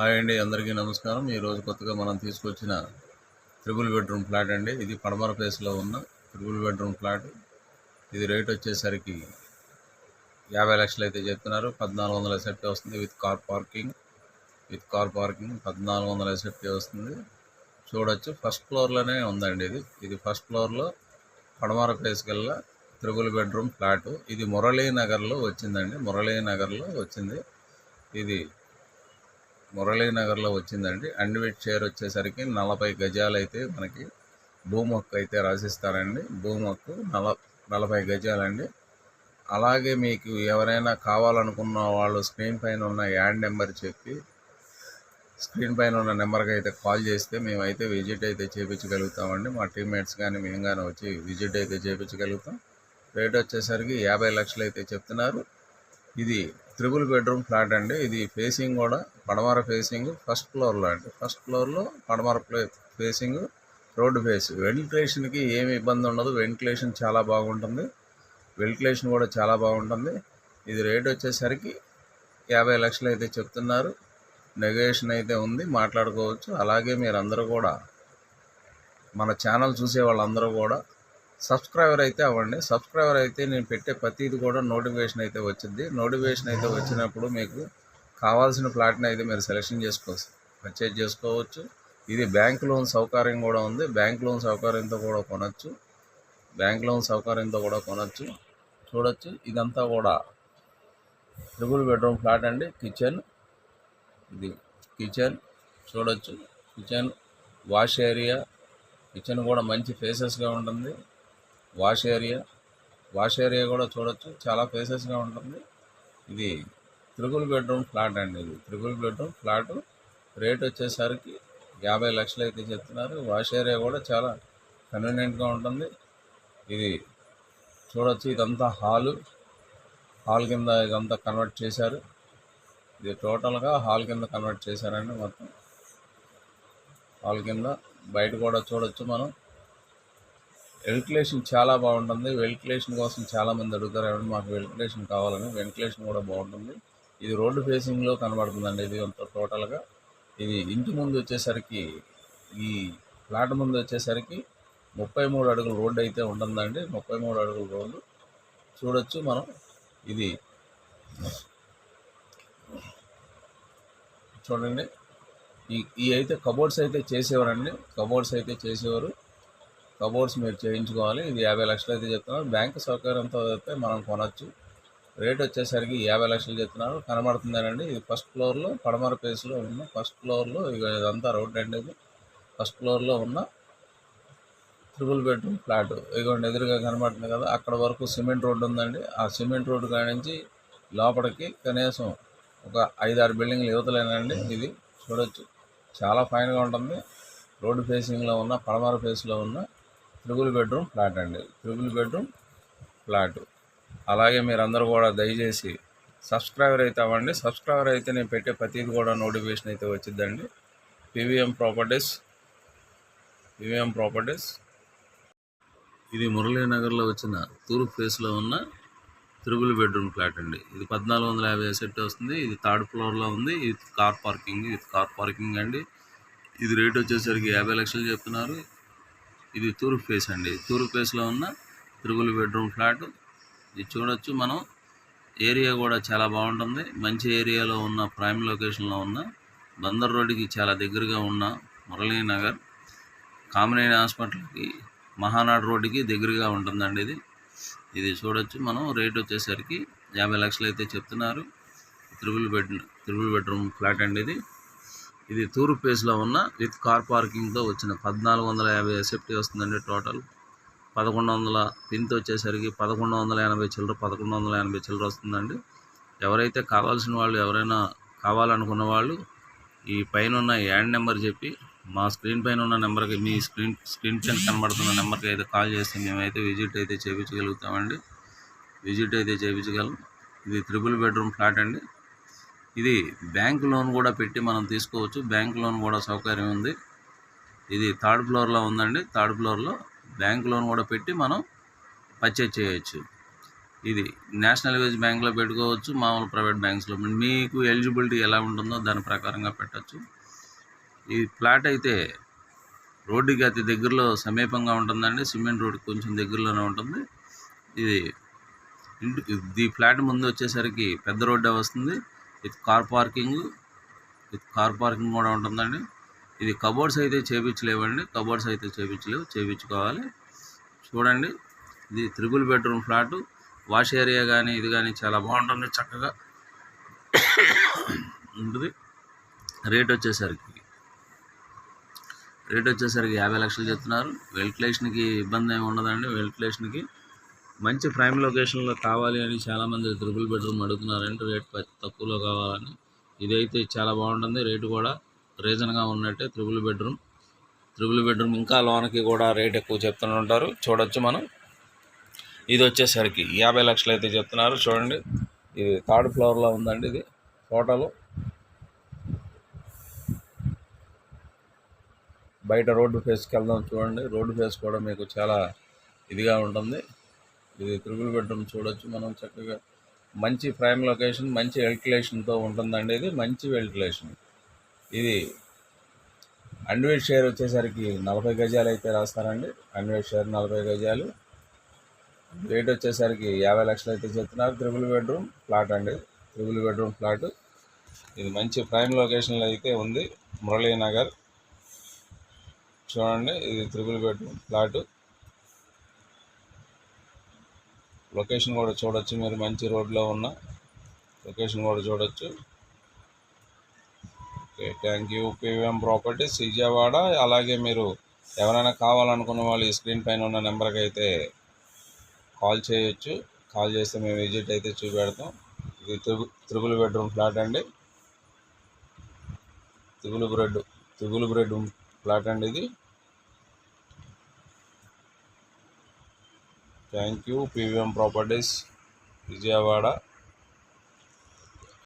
Hi అండి అందరికీ నమస్కారం. ఈరోజు కొత్తగా మనం తీసుకొచ్చిన త్రిబుల్ బెడ్రూమ్ ఫ్లాట్ అండి. ఇది పడమర ప్లేస్లో ఉన్న త్రిబుల్ బెడ్రూమ్ ఫ్లాట్. ఇది రేట్ వచ్చేసరికి యాభై లక్షలు అయితే చెప్తున్నారు. పద్నాలుగు వందల ఎసెప్టీ వస్తుంది with car parking. With car parking పద్నాలుగు వందల ఎసెప్టీ వస్తుంది. చూడొచ్చు ఫస్ట్ ఫ్లోర్లోనే ఉందండి ఇది. ఇది ఫస్ట్ ఫ్లోర్లో పడమర ప్లేస్ కల్లా త్రిబుల్ బెడ్రూమ్ ఫ్లాట్. ఇది మురళీ నగర్లో వచ్చిందండి. మురళీ నగర్లో వచ్చింది. ఇది మురళీనగర్లో వచ్చిందండి. అండ్విట్ షేర్ వచ్చేసరికి నలభై గజాలు అయితే మనకి భూమి హక్కు అయితే రాసిస్తారండి. భూమి హక్కు నల నలభై గజాలండి. అలాగే మీకు ఎవరైనా కావాలనుకున్న వాళ్ళు స్క్రీన్ పైన ఉన్న యాడ్ నెంబర్ చెప్పి స్క్రీన్ పైన ఉన్న నెంబర్కి అయితే కాల్ చేస్తే మేమైతే విజిట్ అయితే చేయించగలుగుతామండి మా టీమ్మేట్స్ కానీ మేము కానీ వచ్చి విజిట్ అయితే చేయించగలుగుతాం రేట్ వచ్చేసరికి యాభై లక్షలు అయితే చెప్తున్నారు. ఇది త్రిబుల్ బెడ్రూమ్ ఫ్లాట్ అండి. ఇది ఫేసింగ్ కూడా పడమర ఫేసింగ్ ఫస్ట్ ఫ్లోర్లో అండి. ఫస్ట్ ఫ్లోర్లో పడమర ప్లే ఫేసింగ్ రోడ్డు ఫేస్ వెంటిలేషన్కి ఏమి ఇబ్బంది ఉండదు. వెంటిలేషన్ చాలా బాగుంటుంది. వెంటిలేషన్ కూడా చాలా బాగుంటుంది. ఇది రేట్ వచ్చేసరికి యాభై లక్షలు అయితే చెప్తున్నారు. నెగోషియేషన్ అయితే ఉంది. మాట్లాడుకోవచ్చు. అలాగే మీరందరూ కూడా మన ఛానల్ చూసే వాళ్ళందరూ కూడా సబ్స్క్రైబర్ అయితే అవ్వండి. సబ్స్క్రైబర్ అయితే నేను పెట్టే ప్రతిది కూడా నోటిఫికేషన్ అయితే వచ్చింది. నోటిఫికేషన్ అయితే వచ్చినప్పుడు మీకు కావాల్సిన ఫ్లాట్ని అయితే మీరు సెలెక్షన్ చేసుకోవచ్చు. పర్చేజ్ చేసుకోవచ్చు. ఇది బ్యాంక్ లోన్ సౌకర్యం కూడా ఉంది. బ్యాంక్ లోన్ సౌకర్యంతో కూడా కొనచ్చు. బ్యాంక్ లోన్ సౌకర్యంతో కూడా కొనచ్చు. చూడొచ్చు. ఇదంతా కూడా ట్రిపుల్ బెడ్రూమ్ ఫ్లాట్ అండి. కిచెన్. ఇది కిచెన్. చూడొచ్చు. Kitchen wash area. కిచెన్ కూడా మంచి ఫేసెస్గా ఉంటుంది. Wash area. వాష్ ఏరియా కూడా చూడొచ్చు. చాలా ప్లేసెస్గా ఉంటుంది. ఇది త్రిబుల్ బెడ్రూమ్ ఫ్లాట్ అండి ఇది. Triple bedroom flat. రేట్ వచ్చేసరికి యాభై లక్షలు అయితే చెప్తున్నారు. వాష్ ఏరియా కూడా చాలా కన్వీనియంట్గా ఉంటుంది. ఇది చూడొచ్చు. ఇదంతా హాలు. హాల్ కింద ఇదంతా కన్వర్ట్ చేశారు. ఇది టోటల్గా హాల్ కింద కన్వర్ట్ చేశారండి మొత్తం. హాల్ కింద బయట కూడా చూడొచ్చు మనం. వెంటిలేషన్ చాలా బాగుంటుంది. వెంటిలేషన్ కోసం చాలామంది అడుగుతారు ఏమంటే మాకు వెంటిలేషన్ కావాలని. వెంటిలేషన్ కూడా బాగుంటుంది. ఇది రోడ్డు ఫేసింగ్లో కనబడుతుందండి ఇది అంత టోటల్గా ఇది ఇంటి ముందు వచ్చేసరికి ఈ ఫ్లాట్ ముందు వచ్చేసరికి ముప్పై మూడు అడుగుల రోడ్డు అయితే ఉంటుందండి. ముప్పై మూడు అడుగుల రోడ్డు. చూడొచ్చు మనం. ఇది చూడండి. ఈ ఈ అయితే కబోర్డ్స్ అయితే చేసేవారండి. కబోర్డ్స్ అయితే చేసేవారు. కబోర్డ్స్ మీరు చేయించుకోవాలి. ఇది యాభై లక్షలు అయితే చెప్తున్నారు. బ్యాంక్ సౌకర్యంతో అయితే మనం కొనవచ్చు రేట్ వచ్చేసరికి యాభై లక్షలు చెప్తున్నారు. కనబడుతుందేనండి? ఇది ఫస్ట్ ఫ్లోర్లో పడమర ప్లేస్లో ఉన్న ఫస్ట్ ఫ్లోర్లో ఇక ఇదంతా రోడ్ అండి ఇది ఫస్ట్ ఫ్లోర్లో ఉన్న ట్రిపుల్ బెడ్రూమ్ ఫ్లాట్. ఇదిగోండి ఎదురుగా కనబడుతుంది కదా అక్కడ వరకు సిమెంట్ రోడ్డు ఉందండి. ఆ సిమెంట్ రోడ్డు కాడి నుంచి లోపలికి కనీసం ఒక ఐదారు బిల్డింగ్లు యువతలేనండి ఇది. చూడొచ్చు. చాలా ఫైన్గా ఉంటుంది. రోడ్డు ఫేసింగ్లో ఉన్న పడమర ఫేస్లో ఉన్న త్రిబుల్ బెడ్రూమ్ ఫ్లాట్ అండి. Triple bedroom flat. అలాగే మీరందరూ కూడా దయచేసి సబ్స్క్రైబర్ అయితే అవ్వండి. సబ్స్క్రైబర్ అయితే నేను పెట్టే ప్రతిది కూడా నోటిఫికేషన్ అయితే వచ్చిందండి పీవీఎం ప్రాపర్టీస్ పీవీఎం ప్రాపర్టీస్. ఇది మురళీనగర్లో వచ్చిన తూర్పు ఫేస్లో ఉన్న త్రిబుల్ బెడ్రూమ్ ఫ్లాట్ అండి. ఇది పద్నాలుగు వందల యాభై సెట్ వస్తుంది. ఇది థర్డ్ ఫ్లోర్లో ఉంది. ఇది కార్ పార్కింగ్. ఇది కార్ పార్కింగ్ అండి. ఇది రేట్ వచ్చేసరికి యాభై లక్షలు చెప్తున్నారు. ఇది తూర్పు ఫేస్ అండి. తూర్పు ఫేస్లో ఉన్న త్రిబుల్ బెడ్రూమ్ ఫ్లాట్. ఇది చూడొచ్చు మనం. ఏరియా కూడా చాలా బాగుంటుంది. మంచి ఏరియాలో ఉన్న ప్రైమ్ లొకేషన్లో ఉన్న బందర్ రోడ్డుకి చాలా దగ్గరగా ఉన్న మురళీనగర్ కామినేని హాస్పిటల్కి మహానాడు రోడ్డుకి దగ్గరగా ఉంటుందండి ఇది. ఇది చూడొచ్చు మనం. రేట్ వచ్చేసరికి యాభై లక్షలు అయితే చెప్తున్నారు. Triple bed triple bedroom flat అండి ఇది. ఇది తూర్పు ఫేస్లో ఉన్న విత్ కార్ పార్కింగ్తో వచ్చిన పద్నాలుగు వందల యాభై సేఫ్టీ వస్తుందండి టోటల్. పదకొండు వందల పిన్తో వచ్చేసరికి పదకొండు వందల ఎనభై చిల్లర పదకొండు వందల ఎనభై చిల్లర వస్తుందండి. ఎవరైతే కావాల్సిన వాళ్ళు ఎవరైనా కావాలనుకున్న వాళ్ళు ఈ పైన ఉన్న యాడ్ నెంబర్ చెప్పి మా స్క్రీన్ పైన ఉన్న నెంబర్కి మీ స్క్రీన్ స్క్రీన్ పైన కనబడుతున్న నెంబర్కి అయితే కాల్ చేస్తే మేమైతే విజిట్ అయితే చేయించగలుగుతామండి విజిట్ అయితే చేయించగలం ఇది త్రిబుల్ బెడ్రూమ్ ఫ్లాట్ అండి. ఇది బ్యాంక్ లోన్ కూడా పెట్టి మనం తీసుకోవచ్చు. బ్యాంక్ లోన్ కూడా సౌకర్యం ఉంది. ఇది థర్డ్ ఫ్లోర్లో ఉందండి. థర్డ్ ఫ్లోర్లో బ్యాంక్ లోన్ కూడా పెట్టి మనం పర్చేజ్ చేయొచ్చు. ఇది నేషనల్ వేజ్ బ్యాంక్లో పెట్టుకోవచ్చు. మామూలు ప్రైవేట్ బ్యాంక్స్లో మీకు ఎలిజిబిలిటీ ఎలా ఉంటుందో దాని ప్రకారంగా పెట్టచ్చు. ఈ ఫ్లాట్ అయితే రోడ్డుకి అతి దగ్గరలో సమీపంగా ఉంటుందండి. సిమెంట్ రోడ్ కొంచెం దగ్గరలోనే ఉంటుంది. ఇది ఇంటి ఈ ఫ్లాట్ ముందు వచ్చేసరికి పెద్ద రోడ్డే వస్తుంది. With car parking with car parking కూడా ఉంటుందండి. ఇది కబోర్డ్స్ అయితే చేపించలేవండి. కబోర్డ్స్ అయితే చేపించలేవు. చేపించుకోవాలి. చూడండి. ఇది triple bedroom flat. Wash area కానీ ఇది కానీ చాలా బాగుంటుంది. చక్కగా ఉంటుంది. రేట్ వచ్చేసరికి రేట్ వచ్చేసరికి యాభై లక్షలు చెప్తున్నారు. వెల్టిలేషన్కి ఇబ్బంది ఏమి ఉండదండి. వెల్టిలేషన్కి మంచి ప్రైమ్ లొకేషన్లో కావాలి అని చాలామంది త్రిబుల్ బెడ్రూమ్ అడుగుతున్నారంటే రేట్ తక్కువలో కావాలని. ఇదైతే చాలా బాగుంటుంది. రేటు కూడా రీజన్గా ఉన్నట్టే త్రిబుల్ బెడ్రూమ్ త్రిబుల్ బెడ్రూమ్ ఇంకా లోనకి కూడా రేట్ ఎక్కువ చెప్తుంటారు చూడొచ్చు మనం. ఇది వచ్చేసరికి యాభై లక్షలు అయితే చెప్తున్నారు. చూడండి. ఇది థర్డ్ ఫ్లోర్లో ఉందండి ఇది టోటల్ బయట రోడ్డు ఫేస్కి వెళ్దాం చూడండి. రోడ్డు ఫేస్ కూడా మీకు చాలా ఇదిగా ఉంటుంది. ఇది త్రిబుల్ బెడ్రూమ్ చూడొచ్చు మనం చక్కగా. మంచి ప్రైమ్ లొకేషన్ మంచి వెంటిలేషన్తో ఉంటుందండి ఇది. మంచి వెంటిలేషన్. ఇది అన్వేట్ షేర్ వచ్చేసరికి నలభై గజాలు అయితే రాస్తారండి. అన్వేట్ షేర్ నలభై గజాలు. రేట్ వచ్చేసరికి యాభై లక్షలు అయితే చెప్తున్నారు. త్రిబుల్ బెడ్రూమ్ ప్లాట్ అండి. త్రిబుల్ బెడ్రూమ్ ఫ్లాట్ ఇది మంచి ప్రైమ్ లొకేషన్లో అయితే ఉంది. మురళీనగర్. చూడండి ఇది త్రిబుల్ బెడ్రూమ్ ఫ్లాట్ లొకేషన్ కూడా చూడొచ్చు మీరు మంచి రోడ్లో ఉన్న లొకేషన్ కూడా చూడొచ్చు. Okay thank you PVM properties Vijayawada. అలాగే మీరు ఎవరైనా కావాలనుకున్న వాళ్ళు ఈ స్క్రీన్ పైన ఉన్న నెంబర్కి అయితే కాల్ చేయొచ్చు. కాల్ చేస్తే మేము విజిట్ అయితే చూపెడతాం. ఇది త్రిబుల్ త్రిబుల్ బెడ్రూమ్ ఫ్లాట్ అండి. Triple bread triple bedroom flat అండి ఇది. Thank you. PVM properties Vijayawada.